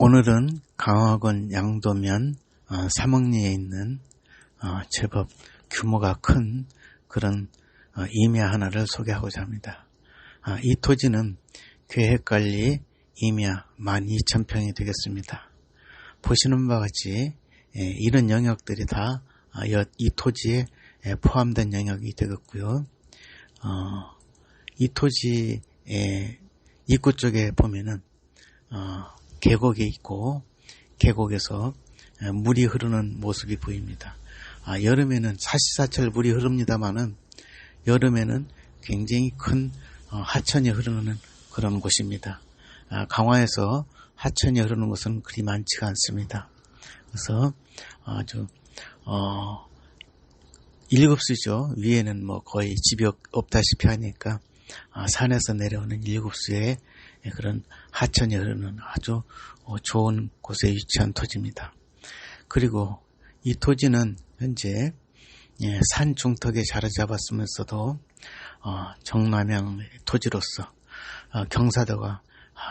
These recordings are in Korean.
오늘은 강화군 양도면 어, 사먹리에 있는 어, 제법 규모가 큰 그런 어, 임야 하나를 소개하고자 합니다. 아, 이 토지는 계획관리 임야 12,000평이 되겠습니다. 보시는 바와 같이 예, 이런 영역들이 다이 아, 토지에 예, 포함된 영역이 되겠고요. 이 토지의 입구 쪽에 보면은 계곡이 있고 계곡에서 물이 흐르는 모습이 보입니다. 아, 여름에는 사시사철 물이 흐릅니다만은 여름에는 굉장히 큰 어, 하천이 흐르는 그런 곳입니다. 아, 강화에서 하천이 흐르는 곳은 그리 많지가 않습니다. 그래서 아주 어, 일급수죠. 위에는 뭐 거의 집이 없다시피 하니까 아, 산에서 내려오는 일급수에 그런 하천이 흐르는 아주 어, 좋은 곳에 위치한 토지입니다. 그리고 이 토지는 현재 예, 산 중턱에 자리 잡았으면서도 어, 정남향 토지로서 어, 경사도가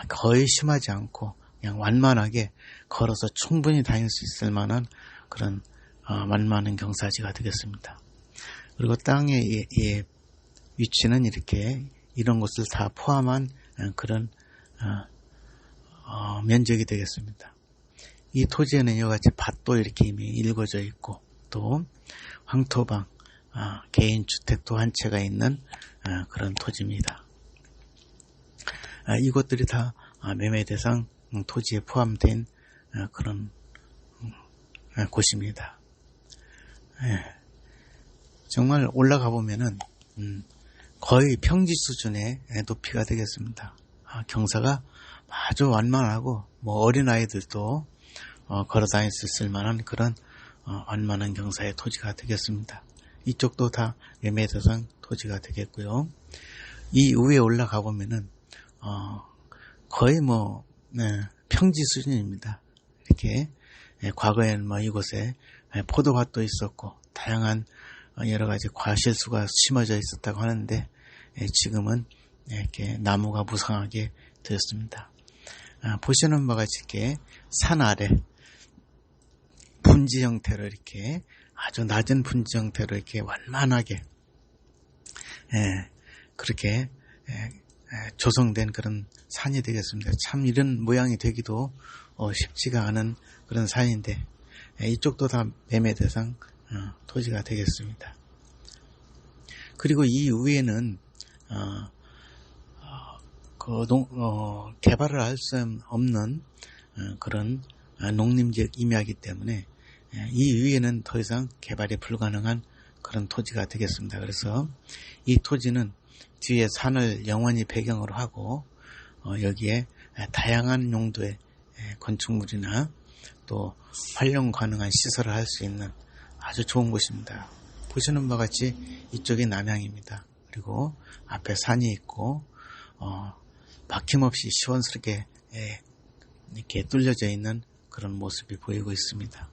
거의 심하지 않고 그냥 완만하게 걸어서 충분히 다닐 수 있을 만한 그런 완만한 경사지가 되겠습니다. 그리고 땅의 위치는 이렇게 이런 것을 다 포함한 그런 어, 어, 면적이 되겠습니다. 이 토지에는 이와 같이 밭도 이렇게 이미 일궈져 있고 또 황토방 어, 개인 주택도 한 채가 있는 어, 그런 토지입니다. 아, 이것들이 다 아, 매매 대상 토지에 포함된 어, 그런 음, 곳입니다. 예. 정말 올라가 보면은 음, 거의 평지 수준의 높이가 되겠습니다. 아, 경사가 아주 완만하고 뭐 어린 아이들도 어, 걸어 다닐 수 있을 만한 그런 어, 완만한 경사의 토지가 되겠습니다. 이쪽도 다 매매 대상 토지가 되겠고요. 이 위에 올라가 보면은 어, 거의 뭐 네, 평지 수준입니다. 이렇게 예, 과거에는 뭐 이곳에 예, 포도밭도 있었고 다양한 여러 가지 과실수가 심어져 있었다고 하는데 예, 지금은 이렇게 나무가 무성하게 되었습니다. 아, 보시는 바와 같이 이렇게 산 아래 분지 형태로 이렇게 아주 낮은 분지 형태로 이렇게 완만하게 예, 그렇게 예, 예, 조성된 그런 산이 되겠습니다. 참 이런 모양이 되기도 어, 쉽지가 않은 그런 산인데 예, 이쪽도 다 매매 대상 어, 토지가 되겠습니다. 그리고 이 위에는 어, 그 농, 어, 개발을 할 수 없는 어, 그런 농림지역 임야이기 때문에 예, 이 위에는 더 이상 개발이 불가능한 그런 토지가 되겠습니다. 그래서 이 토지는 뒤에 산을 영원히 배경으로 하고 어, 여기에 다양한 용도의 예, 건축물이나 또 활용 가능한 시설을 할 수 있는 아주 좋은 곳입니다. 보시는 바와 같이 이쪽이 남향입니다. 그리고 앞에 산이 있고 어, 막힘없이 시원스럽게 예, 이렇게 뚫려져 있는 그런 모습이 보이고 있습니다.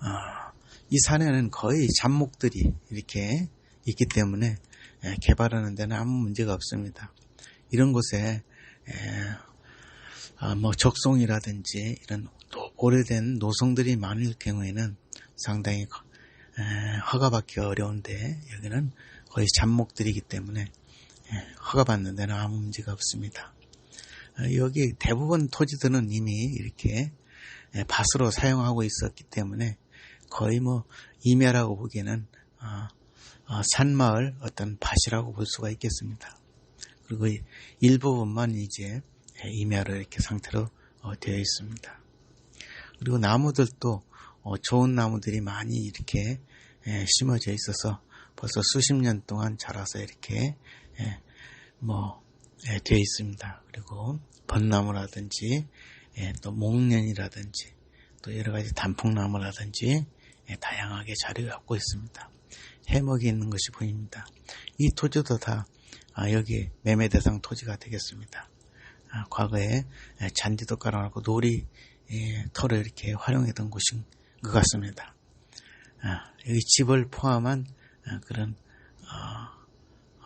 아, 이 산에는 거의 잡목들이 이렇게 있기 때문에 예, 개발하는 데는 아무 문제가 없습니다. 이런 곳에 예, 아, 뭐 적송이라든지 이런 오래된 노성들이 많을 경우에는 상당히 허가받기 어려운데 여기는 거의 잡목들이기 때문에 허가받는 데는 아무 문제가 없습니다. 어, 여기 대부분 토지들은 이미 이렇게 예, 밭으로 사용하고 있었기 때문에 거의 뭐 임야라고 보기에는 어, 어, 산마을 어떤 밭이라고 볼 수가 있겠습니다. 그리고 일부분만 이제 임야로 이렇게 상태로 되어 있습니다. 그리고 나무들도 좋은 나무들이 많이 이렇게 심어져 있어서 벌써 수십 년 동안 자라서 이렇게 예, 뭐 예, 되어 있습니다. 그리고 벚나무라든지 예, 또 목련이라든지 또 여러 가지 단풍나무라든지 예, 다양하게 자리 갖고 있습니다. 해먹이 있는 것이 보입니다. 이 토지도 다 아, 여기 매매 대상 토지가 되겠습니다. 아, 과거에 예, 잔디도 깔아놓고 놀이 예, 터를 이렇게 활용했던 곳인 것 같습니다. 아, 여기 집을 포함한 아, 그런 어,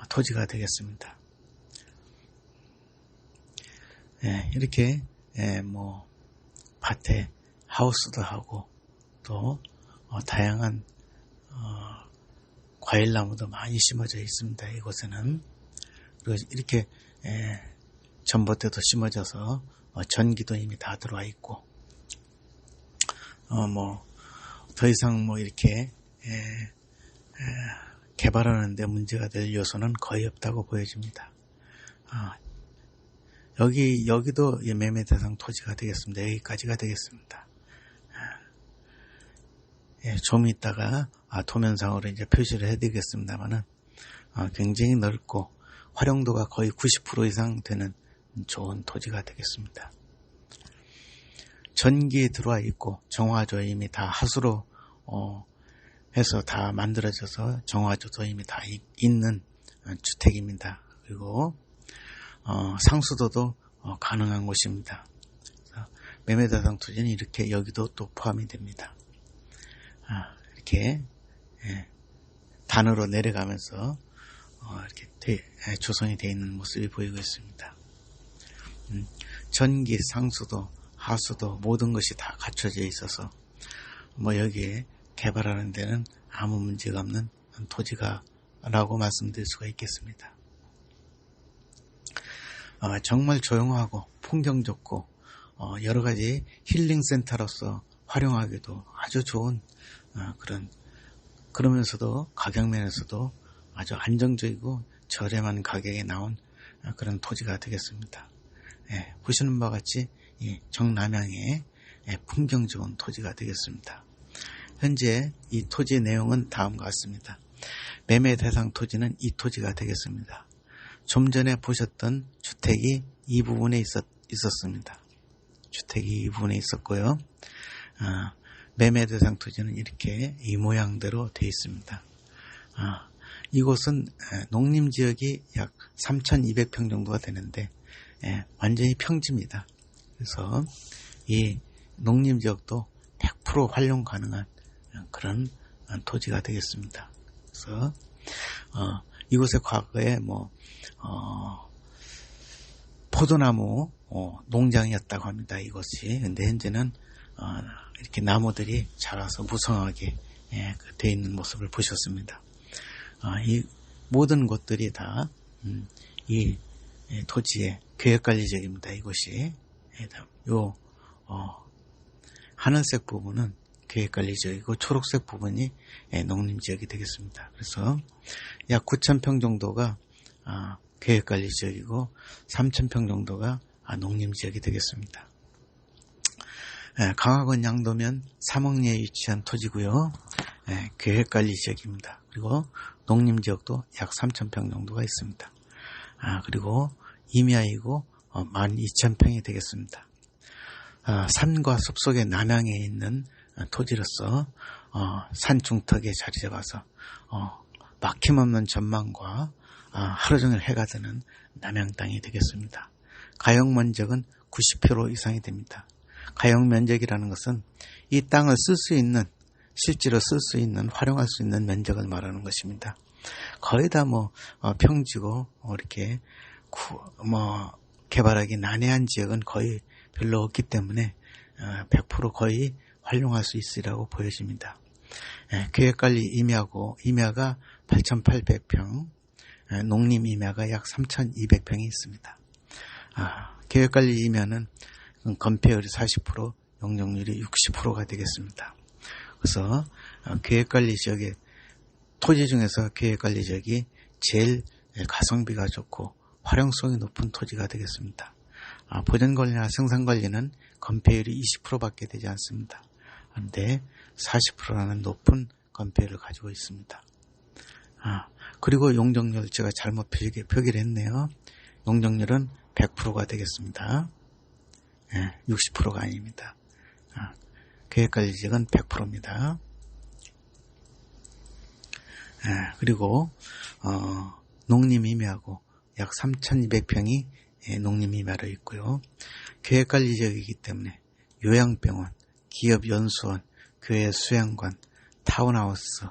토지가 되겠습니다. 예, 이렇게 예, 뭐 밭에 하우스도 하고 또 어, 다양한 어, 과일 나무도 많이 심어져 있습니다. 이곳에는 그리고 이렇게 예, 전봇대도 심어져서 어, 전기도 이미 다 들어와 있고 어, 뭐 더 이상 뭐 이렇게 예, 예, 개발하는데 문제가 될 요소는 거의 없다고 보여집니다. 아, 여기 여기도 매매 대상 토지가 되겠습니다. 여기까지가 되겠습니다. 예, 좀 이따가 아, 도면상으로 이제 표시를 해드리겠습니다만은 아, 굉장히 넓고 활용도가 거의 90% 이상 되는 좋은 토지가 되겠습니다. 전기에 들어와 있고 정화조 이미 다 하수로 어, 해서 다 만들어져서 정화조도 이미 다 있는 어, 주택입니다. 그리고 어, 상수도도 어, 가능한 곳입니다. 매매 대상 토지는 이렇게 여기도 또 포함이 됩니다. 아, 이렇게 예, 단으로 내려가면서 어, 이렇게 되, 예, 조성이 되어 있는 모습이 보이고 있습니다. 음, 전기, 상수도, 하수도 모든 것이 다 갖춰져 있어서 뭐 여기에 개발하는 데는 아무 문제가 없는 토지가 라고 말씀드릴 수가 있겠습니다. 어, 정말 조용하고 풍경 좋고 어, 여러 가지 힐링 센터로서 활용하기도 아주 좋은 어, 그런 그러면서도 가격 면에서도 아주 안정적이고 저렴한 가격에 나온 어, 그런 토지가 되겠습니다. 예, 보시는 바와 같이 정남향의 예, 풍경 좋은 토지가 되겠습니다. 현재 이 토지 내용은 다음과 같습니다. 매매 대상 토지는 이 토지가 되겠습니다. 좀 전에 보셨던 주택이 이 부분에 있었, 있었 습니다. 주택이 이 부분에 있었고요. 아, 매매 대상 토지는 이렇게 이 모양대로 되어 있습니다. 아, 이곳은 농림 지역이 약 3,200평 정도가 되는데 예, 완전히 평지입니다. 그래서 이 농림 지역도 100% 활용 가능한 그런 토지가 되겠습니다. 그래서 어, 이곳에 과거에 뭐 어, 포도나무 어, 농장이었다고 합니다. 이것이 근데 현재는 어, 이렇게 나무들이 자라서 무성하게 예, 그 되어 있는 모습을 보셨습니다. 아, 이 모든 것들이 다이 음, 예, 토지의 계획관리적입니다. 이것이 예, 요 어, 하늘색 부분은 계획관리지역이고 초록색 부분이 예, 농림 지역이 되겠습니다. 그래서 약 9,000평 정도가 아, 계획 관리 지역이고 3,000평 정도가 아, 농림 지역이 되겠습니다. 예, 강화군 양도면 삼억리에 위치한 토지고요. 예, 계획 관리 지역입니다. 그리고 농림 지역도 약 3,000평 정도가 있습니다. 아, 그리고 임야이고 12,000평이 어, 되겠습니다. 아, 산과 숲속의 남향에 있는 토지로서 어, 산 중턱에 자리 잡아서 어, 막힘없는 전망과 아, 하루 종일 해가 드는 남양 땅이 되겠습니다. 가용 면적은 90% 이상이 됩니다. 가용 면적이라는 것은 이 땅을 쓸 수 있는 실제로 쓸 수 있는 활용할 수 있는 면적을 말하는 것입니다. 거의 다뭐 어, 평지고 뭐 이렇게 뭐 개발하기 난해한 지역은 거의 별로 없기 때문에 100% 거의 활용할 수 있으리라고 보여집니다. 예, 계획관리 임야고 임야가 8,800평, 예, 농림 임야가 약 3,200평이 있습니다. 아, 계획관리 임야는 건폐율이 40%, 용적률이 60%가 되겠습니다. 그래서 어, 계획관리 지역의 토지 중에서 계획관리 지역이 제일 가성비가 좋고 활용성이 높은 토지가 되겠습니다. 아, 보전관리나 생산관리는 건폐율이 20%밖에 되지 않습니다. 그런데 40%라는 높은 건폐율을 가지고 있습니다. 아, 그리고 용적률 제가 잘못 표기, 표기를 했네요. 용적률은 100%가 되겠습니다. 예, 60%가 아닙니다. 아, 계획관리지역은 100%입니다. 예, 그리고 어, 농림임야하고 약 3,200평이 예, 농림임야로 있고요. 계획관리지역이기 때문에 요양병원, 기업 연수원, 교회 수양관, 타운하우스,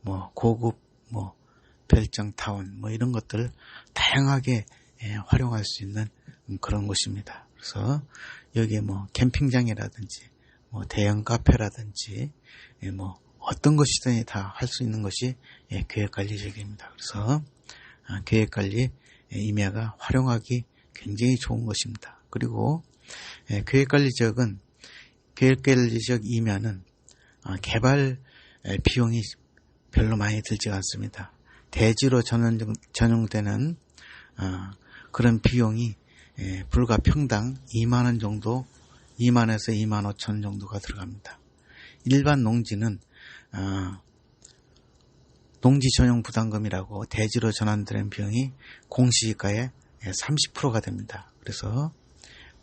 뭐 고급 뭐 별장 타운 뭐 이런 것들 다양하게 예, 활용할 수 있는 그런 곳입니다. 그래서 여기에 뭐 캠핑장이라든지 뭐 대형 카페라든지 예, 뭐 어떤 것이든지 다 할 수 있는 것이 예, 계획관리 지역입니다. 그래서 아, 계획관리 예, 임야가 활용하기 굉장히 좋은 것입니다. 그리고 예, 계획관리 지역은 지역 임야는 아, 개발 에, 비용이 별로 많이 들지 않습니다. 대지로 전용, 전용되는 어, 그런 비용이 예, 불과 평당 2만 원 정도, 2만에서 2만 5천 원 정도가 들어갑니다. 일반 농지는 어, 농지 전용 부담금이라고 대지로 전환되는 비용이 공시지가의 30%가 됩니다. 그래서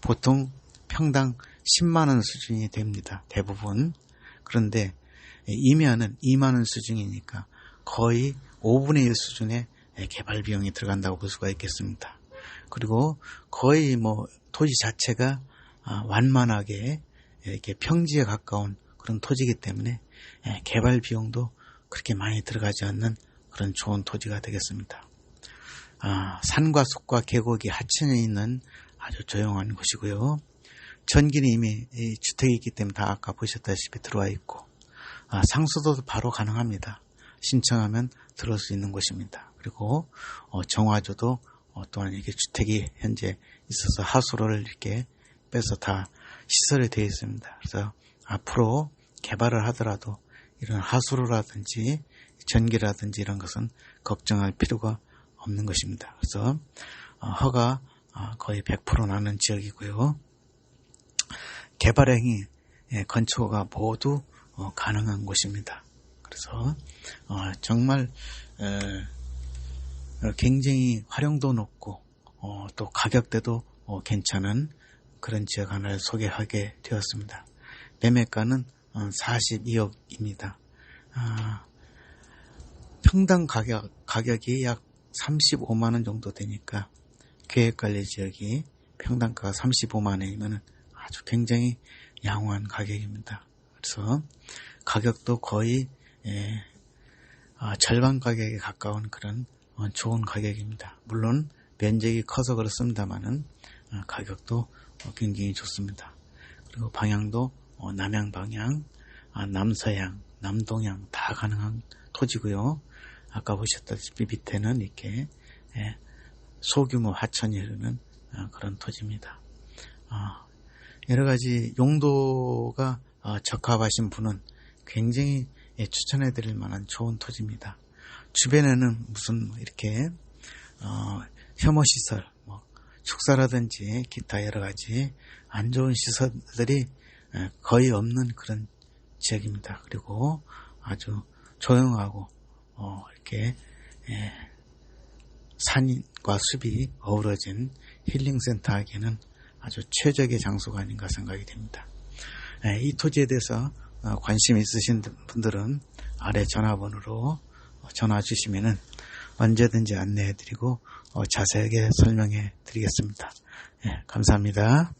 보통 평당 10만 원 수준이 됩니다. 대부분. 그런데 임야는 2만 원 수준이니까 거의 5분의 1 수준의 개발 비용이 들어간다고 볼 수가 있겠습니다. 그리고 거의 뭐 토지 자체가 아, 완만하게 이렇게 평지에 가까운 그런 토지이기 때문에 개발 비용도 그렇게 많이 들어가지 않는 그런 좋은 토지가 되겠습니다. 아, 산과 숲과 계곡이 하천에 있는 아주 조용한 곳이고요. 전기는 이미 주택이 있기 때문에 다 아까 보셨다시피 들어와 있고 아, 상수도도 바로 가능합니다. 신청하면 들을 수 있는 곳입니다. 그리고 어, 정화조도 어, 또한 이게 주택이 현재 있어서 하수로를 이렇게 빼서 다 시설이 되어 있습니다. 그래서 앞으로 개발을 하더라도 이런 하수로라든지 전기라든지 이런 것은 걱정할 필요가 없는 것입니다. 그래서 어, 허가 어, 거의 100% 나는 지역이고요. 개발행위, 예, 건초가 모두 어, 가능한 곳입니다. 그래서 정말 굉장히 활용도 높고 또 가격대도 괜찮은 그런 지역 하나를 소개하게 되었습니다. 매매가는 42억입니다. 아, 평당 가격, 가격이 약 35만원 정도 되니까 계획관리 지역이 평당가가 35만원이면 아주 굉장히 양호한 가격입니다. 그래서 가격도 거의 예, 아, 절반 가격에 가까운 그런 어, 좋은 가격입니다. 물론 면적이 커서 그렇습니다만은 어, 가격도 어, 굉장히 좋습니다. 그리고 방향도 어, 남양 방향, 아, 남서양, 남동양 다 가능한 토지고요. 아까 보셨다시피 밑에는 이렇게 예, 소규모 하천이 흐르는 어, 그런 토지입니다. 어, 여러 가지 용도가 적합하신 분은 굉장히 예, 추천해 드릴 만한 좋은 토지입니다. 주변에는 무슨 뭐 이렇게 혐오 시설, 뭐 축사라든지 기타 여러 가지 안 좋은 시설들이 예, 거의 없는 그런 지역입니다. 그리고 아주 조용하고 어, 이렇게 예, 산과 숲이 어우러진 힐링센터 하기에는 아주 최적의 장소가 아닌가 생각이 됩니다. 예, 이 토지에 대해서 어, 관심 있으신 분들은 아래 전화번호로 전화 주시면은 언제든지 안내해 드리고 어, 자세하게 설명해 드리겠습니다. 예, 감사합니다.